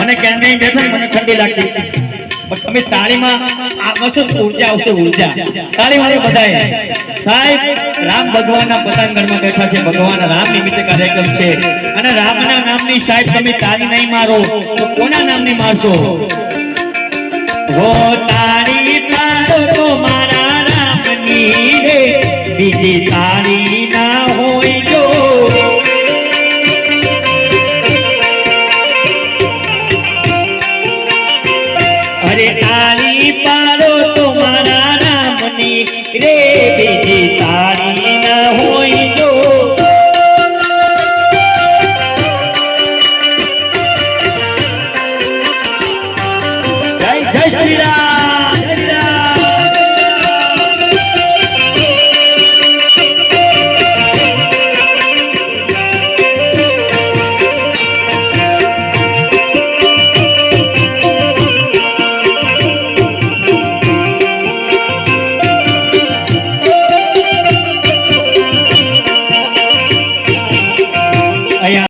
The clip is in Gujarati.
મને ક્યાં નહીં બેઠો? મને ઠંડી લાગતી. પણ તમે તાળીમાં આવશો ઊર્જા આવશે ઊર્જા તાળી મારો બધાએ. સાહેબ, રામ ભગવાનના પતાંગણમાં બેઠા છે. ભગવાન રામ નિમિત્તે કાર્યક્રમ છે. અને રામના નામની સાહેબ તમે તાળી નહીં મારો, તો કોના નામની મારશો? હો તાળી મારો તો મારા રામની રે. બીજી તાળી તારી પાડો તમારા રામની રે.